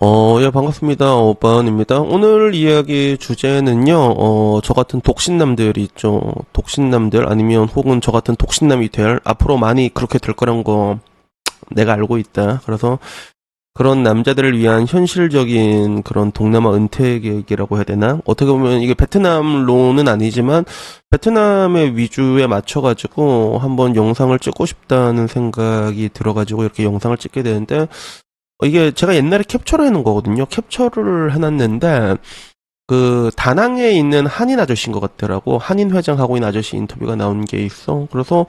어, 예, 반갑습니다. 오빠입니다. 오늘 이야기 주제는요, 어, 저 같은 독신남들이 있죠. 독신남들, 아니면 혹은 저 같은 독신남이 될, 앞으로 많이 그렇게 될 거란 거, 내가 알고 있다. 그래서, 그런 남자들을 위한 현실적인 그런 동남아 은퇴 계획이라고 해야 되나? 어떻게 보면 이게 베트남로는 아니지만, 베트남의 위주에 맞춰가지고 한번 영상을 찍고 싶다는 생각이 들어가지고 이렇게 영상을 찍게 되는데, 어, 이게 제가 옛날에 캡처를 해놓은 거거든요. 캡처를 해놨는데, 그, 다낭에 있는 한인 아저씨인 것 같더라고. 한인 회장 하고 있는 아저씨 인터뷰가 나온 게 있어. 그래서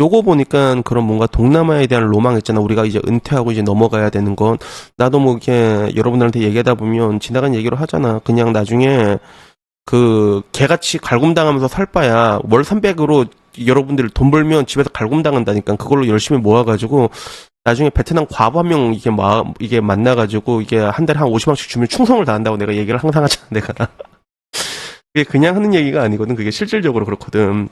요거 보니까 그런 뭔가 동남아에 대한 로망 있잖아. 우리가 이제 은퇴하고 이제 넘어가야 되는 건. 나도 뭐 이렇게 여러분들한테 얘기하다 보면 지나간 얘기로 하잖아. 그냥 나중에 그, 개같이 갈굼당하면서 살 바야 월 300으로 여러분들 돈 벌면 집에서 갈굼당한다니까. 그걸로 열심히 모아가지고 나중에 베트남 과부 한 명 이게 마, 이게 만나가지고 이게 한 달에 한 50만씩 주면 충성을 다한다고 내가 얘기를 항상 하잖아, 내가. 그게 그냥 하는 얘기가 아니거든. 그게 실질적으로 그렇거든.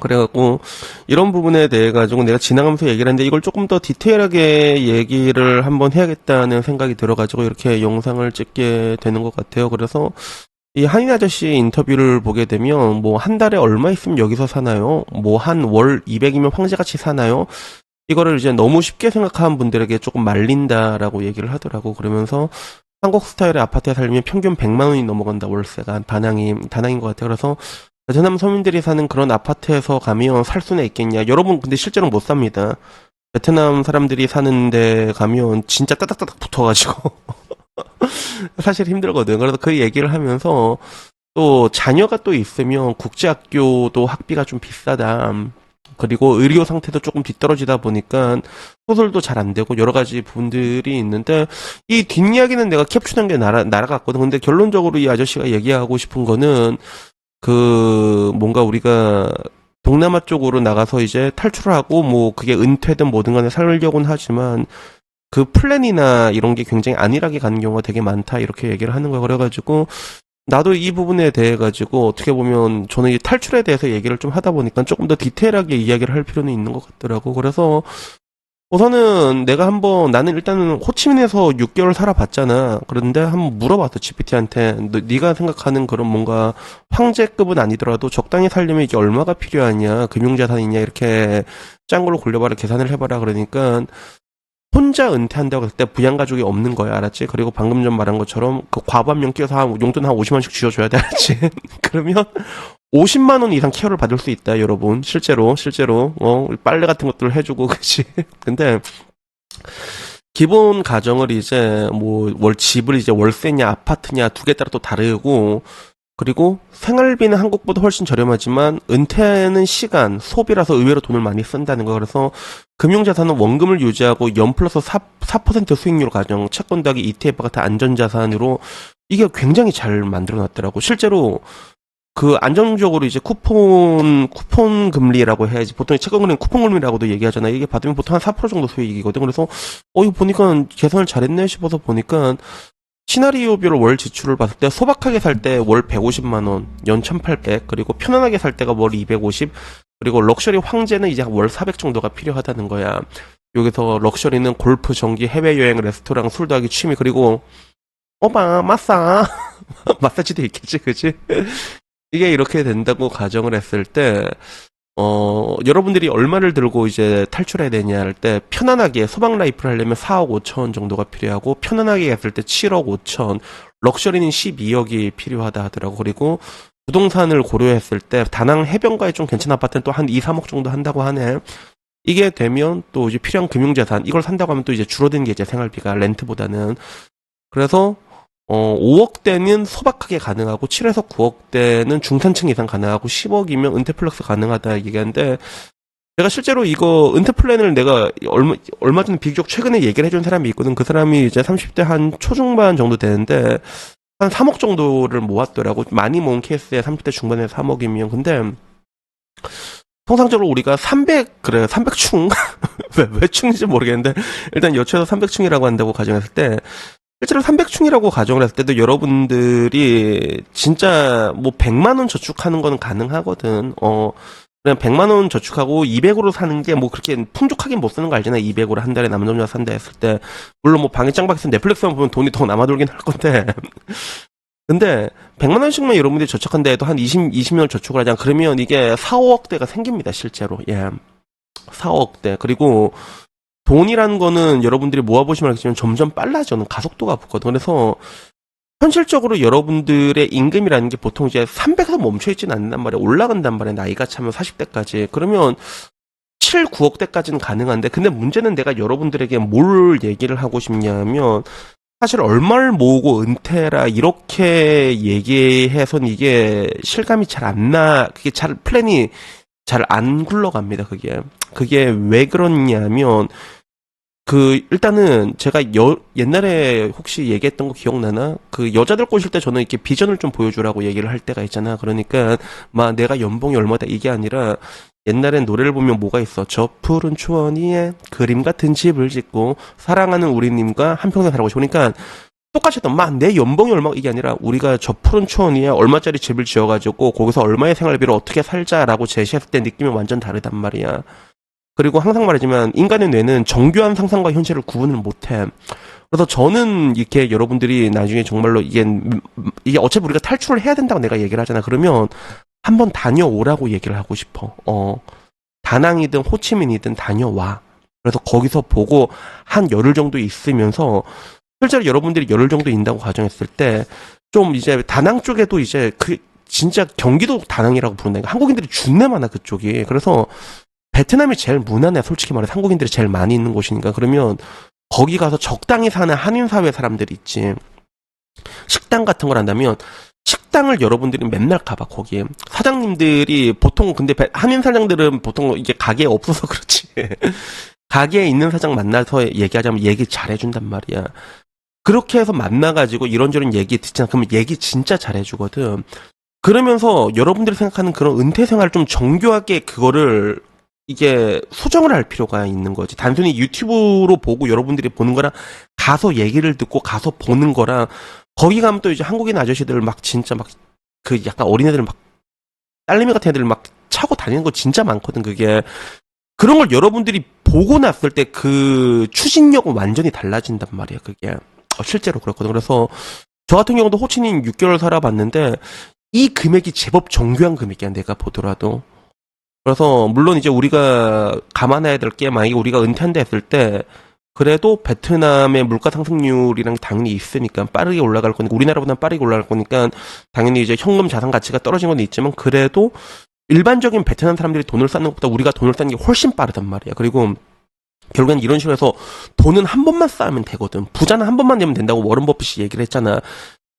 그래갖고, 이런 부분에 대해 가지고 내가 지나가면서 얘기를 했는데 이걸 조금 더 디테일하게 얘기를 한번 해야겠다는 생각이 들어가지고 이렇게 영상을 찍게 되는 것 같아요. 그래서 이 한인 아저씨 인터뷰를 보게 되면 뭐 한 달에 얼마 있으면 여기서 사나요? 뭐 한 월 200이면 황제같이 사나요? 이거를 이제 너무 쉽게 생각하는 분들에게 조금 말린다라고 얘기를 하더라고. 그러면서 한국 스타일의 아파트에 살면 평균 100만 원이 넘어간다 월세가 다낭이 다낭인 것 같아요. 그래서 베트남 서민들이 사는 그런 아파트에서 가면 살 수는 있겠냐? 여러분 근데 실제로 못 삽니다. 베트남 사람들이 사는데 가면 진짜 따닥따닥 붙어가지고 사실 힘들거든. 그래서 그 얘기를 하면서 또 자녀가 또 있으면 국제학교도 학비가 좀 비싸다. 그리고 의료 상태도 조금 뒤떨어지다 보니까 소설도 잘 안 되고 여러 가지 부분들이 있는데 이 뒷이야기는 내가 캡처한 게 날아, 날아갔거든. 근데 결론적으로 이 아저씨가 얘기하고 싶은 거는 그 뭔가 우리가 동남아 쪽으로 나가서 이제 탈출을 하고 뭐 그게 은퇴든 뭐든 간에 살려고는 하지만 그 플랜이나 이런 게 굉장히 안일하게 가는 경우가 되게 많다 이렇게 얘기를 하는 거야. 그래가지고 나도 이 부분에 대해 가지고 어떻게 보면 저는 이 탈출에 대해서 얘기를 좀 하다 보니까 조금 더 디테일하게 이야기를 할 필요는 있는 것 같더라고. 그래서 우선은 내가 한번 나는 일단은 호치민에서 6개월 살아봤잖아. 그런데 한번 물어봤어 GPT한테 너, 네가 생각하는 그런 뭔가 황제급은 아니더라도 적당히 살려면 이게 얼마가 필요하냐 금융자산이냐 이렇게 짠 걸로 굴려봐라 계산을 해봐라 그러니까 혼자 은퇴한다고 했을 때 부양가족이 없는 거야, 알았지? 그리고 방금 전 말한 것처럼 그 과부 한 명 끼워서 한 용돈 한 50만씩 쥐어줘야 돼, 알았지? 그러면 50만 원 이상 케어를 받을 수 있다, 여러분. 실제로, 실제로. 어, 빨래 같은 것들 해주고, 그치? 근데 기본 가정을 이제 뭐 월 집을 이제 월세냐 아파트냐 두 개 따라 또 다르고 그리고 생활비는 한국보다 훨씬 저렴하지만 은퇴는 시간, 소비라서 의외로 돈을 많이 쓴다는 거. 그래서 금융자산은 원금을 유지하고 연 플러스 4, 4% 수익률 가정, 채권 더하기 ETF 같은 안전자산으로 이게 굉장히 잘 만들어 놨더라고. 실제로 그 안정적으로 이제 쿠폰, 쿠폰 금리라고 해야지. 보통 채권 금리는 쿠폰 금리라고도 얘기하잖아. 이게 받으면 보통 한 4% 정도 수익이거든. 그래서 어, 이거 보니까 계산을 잘했네 싶어서 보니까 시나리오별로 월 지출을 봤을 때 소박하게 살 때 월 150만 원, 연 1,800, 그리고 편안하게 살 때가 월 250, 그리고 럭셔리 황제는 이제 월 400 정도가 필요하다는 거야. 여기서 럭셔리는 골프, 전기, 해외여행, 레스토랑, 술 더하기 취미, 그리고 오빠 마사 마사지도 있겠지, 그지? 이게 이렇게 된다고 가정을 했을 때 어, 여러분들이 얼마를 들고 이제 탈출해야 되냐 할 때 편안하게 소방 라이프를 하려면 4억 5천 정도가 필요하고 편안하게 했을 때 7억 5천, 럭셔리는 12억이 필요하다 하더라고. 그리고 부동산을 고려했을 때 다낭 해변가에 좀 괜찮은 아파트는 또 한 2, 3억 정도 한다고 하네. 이게 되면 또 이제 필요한 금융자산 이걸 산다고 하면 또 이제 줄어드는 게 이제 생활비가 렌트보다는 그래서 어, 5억대는 소박하게 가능하고 7에서 9억대는 중산층 이상 가능하고 10억이면 은퇴 플러스 가능하다 얘기하는데 내가 실제로 이거 은퇴 플랜을 내가 얼마 얼마 전에 비교적 최근에 얘기를 해준 사람이 있거든. 그 사람이 이제 30대 한 초중반 정도 되는데 한 3억 정도를 모았더라고. 많이 모은 케이스에 30대 중반에 3억이면 근데 통상적으로 우리가 300 그래 300충 왜, 왜 충인지 모르겠는데 일단 여초에서 300충이라고 한다고 가정했을 때 실제로 300충이라고 가정을 했을 때도 여러분들이 진짜 뭐 100만 원 저축하는 거는 가능하거든. 어 그냥 100만 원 저축하고 200으로 사는 게 뭐 그렇게 풍족하게 못 쓰는 거 알잖아. 200으로 한 달에 남남자 산다 했을 때. 물론 뭐 방에 짱박해서 넷플릭스만 보면 돈이 더 남아 돌긴 할 건데. 근데 100만 원씩만 여러분들이 저축한다 해도 한 20, 20년 저축을 하자. 그러면 이게 4, 5억대가 생깁니다. 실제로. 예. 4, 5억대. 그리고 돈이라는 거는 여러분들이 모아보시면 알겠지만 점점 빨라져는 가속도가 붙거든. 그래서 현실적으로 여러분들의 임금이라는 게 보통 이제 300에서 멈춰있지는 않는단 말이야. 올라간단 말이야. 나이가 차면 40대까지. 그러면 7, 9억 대까지는 가능한데, 근데 문제는 내가 여러분들에게 뭘 얘기를 하고 싶냐면, 사실 얼마를 모으고 은퇴라 이렇게 얘기해선 이게 실감이 잘 안 나, 그게 잘 플랜이 잘 안 굴러갑니다. 그게 그게 왜 그러냐면 그 일단은 제가 여, 옛날에 혹시 얘기했던 거 기억나나? 그 여자들 꼬실 때 저는 이렇게 비전을 좀 보여주라고 얘기를 할 때가 있잖아. 그러니까 막 내가 연봉이 얼마다 이게 아니라 옛날엔 노래를 보면 뭐가 있어? 저 푸른 초원 위에 그림 같은 집을 짓고 사랑하는 우리님과 한평생 살아고 싶으니까 똑같이 했던 막 내 연봉이 얼마 이게 아니라 우리가 저 푸른 초원 위에 얼마짜리 집을 지어가지고 거기서 얼마의 생활비로 어떻게 살자라고 제시했을 때 느낌이 완전 다르단 말이야. 그리고 항상 말하지만 인간의 뇌는 정교한 상상과 현실을 구분을 못해. 그래서 저는 이렇게 여러분들이 나중에 정말로 이게 이게 어차피 우리가 탈출을 해야 된다고 내가 얘기를 하잖아. 그러면 한번 다녀오라고 얘기를 하고 싶어. 어. 다낭이든 호치민이든 다녀와. 그래서 거기서 보고 한 열흘 정도 있으면서 실제로 여러분들이 열흘 정도 있다고 가정했을 때 좀 이제 다낭 쪽에도 이제 그 진짜 경기도 다낭이라고 부른다니까 한국인들이 준내 많아 그쪽이. 그래서 베트남이 제일 무난해 솔직히 말해. 한국인들이 제일 많이 있는 곳이니까. 그러면 거기 가서 적당히 사는 한인 사회 사람들이 있지. 식당 같은 걸 한다면 식당을 여러분들이 맨날 가봐 거기에. 사장님들이 보통 근데 베- 한인 사장들은 보통 이게 가게에 없어서 그렇지. 가게에 있는 사장 만나서 얘기하자면 얘기 잘해준단 말이야. 그렇게 해서 만나가지고 이런저런 얘기 듣잖아. 그러면 얘기 진짜 잘해주거든. 그러면서 여러분들이 생각하는 그런 은퇴 생활을 좀 정교하게 그거를 이게 수정을 할 필요가 있는 거지. 단순히 유튜브로 보고 여러분들이 보는 거랑 가서 얘기를 듣고 가서 보는 거랑 거기 가면 또 이제 한국인 아저씨들 막 진짜 막 그 약간 어린애들 막 딸내미 같은 애들 막 차고 다니는 거 진짜 많거든 그게. 그런 걸 여러분들이 보고 났을 때 그 추진력은 완전히 달라진단 말이야 그게. 어, 실제로 그렇거든. 그래서 저 같은 경우도 호치민 6개월 살아봤는데 이 금액이 제법 정교한 금액이야 내가 보더라도. 그래서 물론 이제 우리가 감안해야 될 게 만약에 우리가 은퇴한다 했을 때 그래도 베트남의 물가 상승률이랑 당연히 있으니까 빠르게 올라갈 거니까 우리나라보다 빠르게 올라갈 거니까 당연히 이제 현금 자산 가치가 떨어진 건 있지만 그래도 일반적인 베트남 사람들이 돈을 쌓는 것보다 우리가 돈을 쌓는 게 훨씬 빠르단 말이야. 그리고 결국엔 이런 식으로 해서 돈은 한 번만 쌓으면 되거든. 부자는 한 번만 내면 된다고 워런 버핏이 얘기를 했잖아.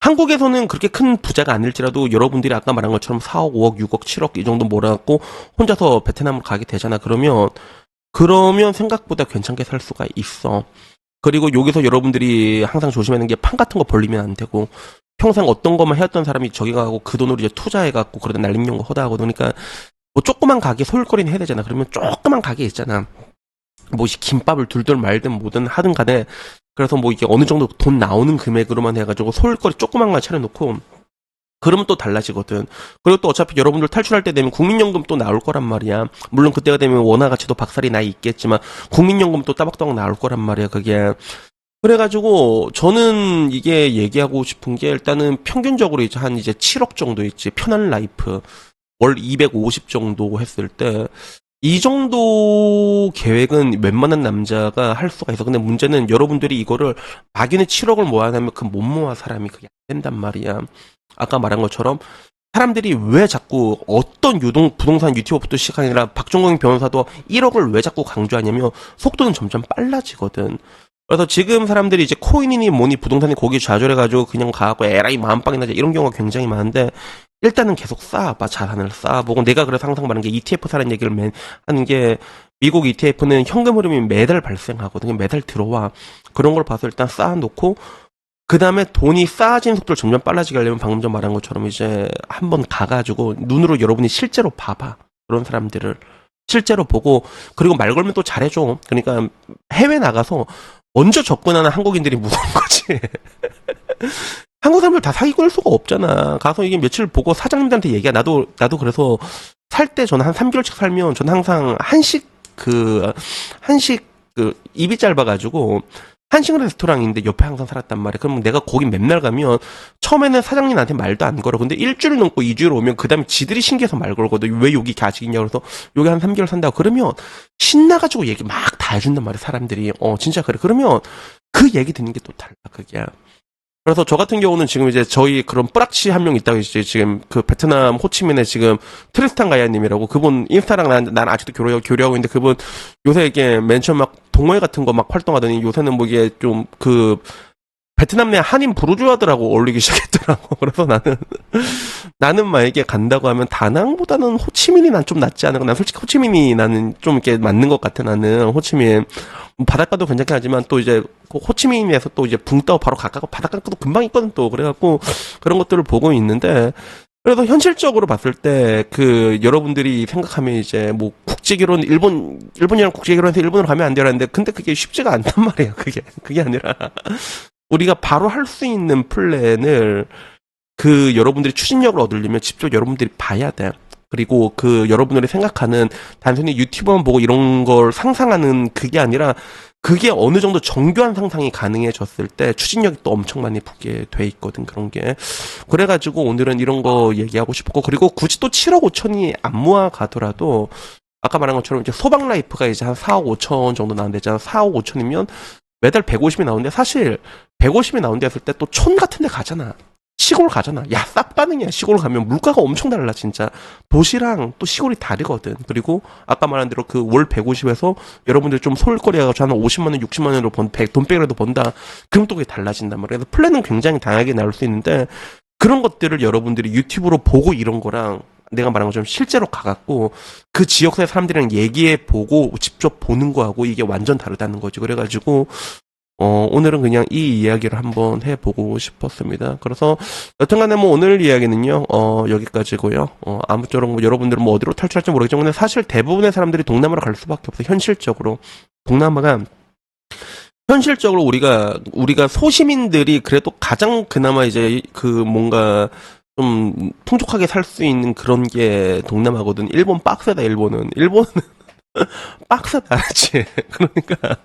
한국에서는 그렇게 큰 부자가 아닐지라도 여러분들이 아까 말한 것처럼 4억, 5억, 6억, 7억 이 정도 몰아갖고 혼자서 베트남을 가게 되잖아. 그러면 그러면 생각보다 괜찮게 살 수가 있어. 그리고 여기서 여러분들이 항상 조심해야 하는 게 판 같은 거 벌리면 안 되고 평생 어떤 것만 해왔던 사람이 저기 가고 그 돈으로 이제 투자해갖고 그러다 날림용 거 허다하고 그러니까 뭐 조그만 가게 소일거리는 해야 되잖아. 그러면 조그만 가게 있잖아. 뭐이 김밥을 둘둘 말든 뭐든 하든 간에 그래서 뭐 이게 어느 정도 돈 나오는 금액으로만 해가지고 소일거리 조그만 거 차려놓고 그러면 또 달라지거든. 그리고 또 어차피 여러분들 탈출할 때 되면 국민연금 또 나올 거란 말이야. 물론 그때가 되면 원화 가치도 박살이 나 있겠지만 국민연금 또 따박따박 나올 거란 말이야. 그게. 그래가지고 저는 이게 얘기하고 싶은 게 일단은 평균적으로 이제 한 이제 7억 정도 있지 편한 라이프 월 250 정도 했을 때 이 정도 계획은 웬만한 남자가 할 수가 있어. 근데 문제는 여러분들이 이거를 막연히 7억을 모아내면 그 못 모아 사람이 그게 안 된단 말이야. 아까 말한 것처럼 사람들이 왜 자꾸 어떤 유동 부동산 유튜버부터 시작하니라 박종광 변호사도 1억을 왜 자꾸 강조하냐면 속도는 점점 빨라지거든. 그래서 지금 사람들이 이제 코인이니 뭐니 부동산이 거기 좌절해가지고 그냥 가고 에라이 마음빵이나 이런 경우가 굉장히 많은데 일단은 계속 쌓아봐 자산을 쌓아보고 내가 그래서 항상 말하는 게 ETF 사는 얘기를 맨 하는 게 미국 ETF는 현금 흐름이 매달 발생하거든요. 매달 들어와. 그런 걸 봐서 일단 쌓아놓고 그 다음에 돈이 쌓아진 속도를 점점 빨라지게 하려면 방금 전 말한 것처럼 이제 한번 가가지고 눈으로 여러분이 실제로 봐봐. 그런 사람들을 실제로 보고 그리고 말 걸면 또 잘해줘. 그러니까 해외 나가서 먼저 접근하는 한국인들이 무서운 거지 한국 사람들 다 사기꾼일 수가 없잖아. 가서 이게 며칠 보고 사장님들한테 얘기야. 나도, 나도 그래서 살 때 저는 한 3개월씩 살면 저는 항상 한식 그, 한식 그, 입이 짧아가지고 한식 레스토랑인데 옆에 항상 살았단 말이야. 그럼 내가 거기 맨날 가면 처음에는 사장님한테 말도 안 걸어. 근데 일주일 넘고 이주일 오면 그 다음에 지들이 신기해서 말 걸거든. 왜 여기 있냐. 그래서 여기 한 3개월 산다고. 그러면 신나가지고 얘기 막 다 해준단 말이야. 사람들이. 어, 진짜 그래. 그러면 그 얘기 듣는 게 또 달라. 그게. 그래서 저 같은 경우는 지금 이제 저희 그런 뿌락치 한 명 있다고 이제 지금 그 베트남 호치민에 지금 트리스탄 가야님이라고 그분 인스타랑 난, 난 아직도 교류, 교류하고 있는데 그분 요새 이게 맨 처음 막 동호회 같은 거 막 활동하더니 요새는 뭐 이게 좀그 베트남 내 한인 부르주아들하고 어울리기 시작했더라고. 그래서 나는 나는 만약에 간다고 하면 다낭보다는 호치민이 난 좀 낫지 않을까. 난 솔직히 호치민이 나는 좀 이렇게 맞는 것 같아. 나는 호치민 뭐 바닷가도 괜찮긴 하지만 또 이제 그 호치민에서 또 이제 붕 떠 바로 가까고 바닷가도 금방 있거든 또 그래갖고 그런 것들을 보고 있는데 그래서 현실적으로 봤을 때 그 여러분들이 생각하면 이제 뭐 국제 결혼 일본 일본이랑 국제 결혼해서 일본으로 가면 안 되라는데 근데 그게 쉽지가 않단 말이에요. 그게 그게 아니라 우리가 바로 할 수 있는 플랜을 그 여러분들이 추진력을 얻으려면 직접 여러분들이 봐야 돼. 그리고 그 여러분들이 생각하는 단순히 유튜버만 보고 이런 걸 상상하는 그게 아니라 그게 어느 정도 정교한 상상이 가능해졌을 때 추진력이 또 엄청 많이 붙게 돼 있거든 그런 게 그래가지고 오늘은 이런 거 얘기하고 싶었고 그리고 굳이 또 7억 5천이 안 모아 가더라도 아까 말한 것처럼 이제 소방 라이프가 이제 한 4억 5천 정도 나온대잖아 4억 5천이면 매달 150이 나오는데 사실 150이 나온다 했을 때 또 촌 같은 데 가잖아 시골 가잖아. 야, 싹 반응이야. 시골 가면 물가가 엄청 달라, 진짜. 도시랑 또 시골이 다르거든. 그리고 아까 말한 대로 그 월 150에서 여러분들 좀 소일거리 해가지고 한 50만원, 60만원으로 번, 100, 돈 빼라도 번다. 그럼 또 그게 달라진단 말이야. 그래서 플랜은 굉장히 다양하게 나올 수 있는데 그런 것들을 여러분들이 유튜브로 보고 이런 거랑 내가 말한 것처럼 실제로 가갖고 그 지역사회 사람들이랑 얘기해 보고 직접 보는 거하고 이게 완전 다르다는 거지. 그래가지고 어, 오늘은 그냥 이 이야기를 한번 해보고 싶었습니다. 그래서, 여튼간에 뭐 오늘 이야기는요, 어, 여기까지고요 어, 아무쪼록 뭐 여러분들은 뭐 어디로 탈출할지 모르겠지만, 사실 대부분의 사람들이 동남아로 갈 수밖에 없어, 현실적으로. 동남아가, 현실적으로 우리가, 우리가 소시민들이 그래도 가장 그나마 이제 그 뭔가, 좀 풍족하게 살 수 있는 그런 게 동남아거든. 일본 빡세다, 일본은. 일본은 빡세다, 알지? 그러니까.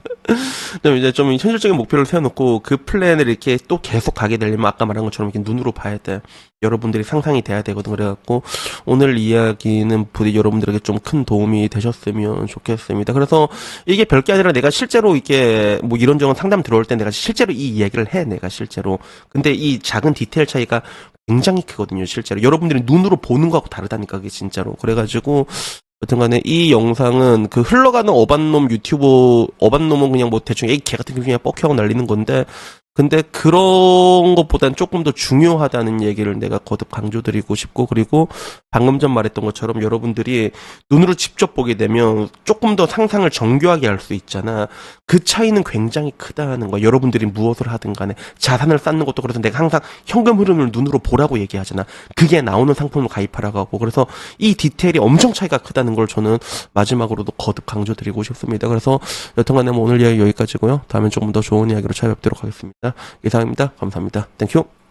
좀 이제 좀 현실적인 목표를 세워놓고 그 플랜을 이렇게 또 계속 가게 되려면 아까 말한 것처럼 이렇게 눈으로 봐야 돼. 여러분들이 상상이 돼야 되거든. 그래갖고 오늘 이야기는 부디 여러분들에게 좀 큰 도움이 되셨으면 좋겠습니다. 그래서 이게 별게 아니라 내가 실제로 이게 뭐 이런저런 상담 들어올 때 내가 실제로 이 이야기를 해. 내가 실제로. 근데 이 작은 디테일 차이가 굉장히 크거든요. 실제로. 여러분들이 눈으로 보는 거하고 다르다니까 그게 진짜로. 그래가지고 여튼간에 이 영상은 그 흘러가는 어반놈 유튜브 어반놈은 그냥 뭐 대충 애기 개 같은 게 그냥 뻑큐하고 날리는 건데 근데 그런 것보단 조금 더 중요하다는 얘기를 내가 거듭 강조드리고 싶고 그리고 방금 전 말했던 것처럼 여러분들이 눈으로 직접 보게 되면 조금 더 상상을 정교하게 할 수 있잖아. 그 차이는 굉장히 크다는 거야. 여러분들이 무엇을 하든 간에 자산을 쌓는 것도 그래서 내가 항상 현금 흐름을 눈으로 보라고 얘기하잖아. 그게 나오는 상품을 가입하라고 하고 그래서 이 디테일이 엄청 차이가 크다는 걸 저는 마지막으로도 거듭 강조드리고 싶습니다. 그래서 여튼간에 뭐 오늘 이야기 여기까지고요. 다음엔 조금 더 좋은 이야기로 찾아뵙도록 하겠습니다. 이상입니다. 감사합니다. 땡큐.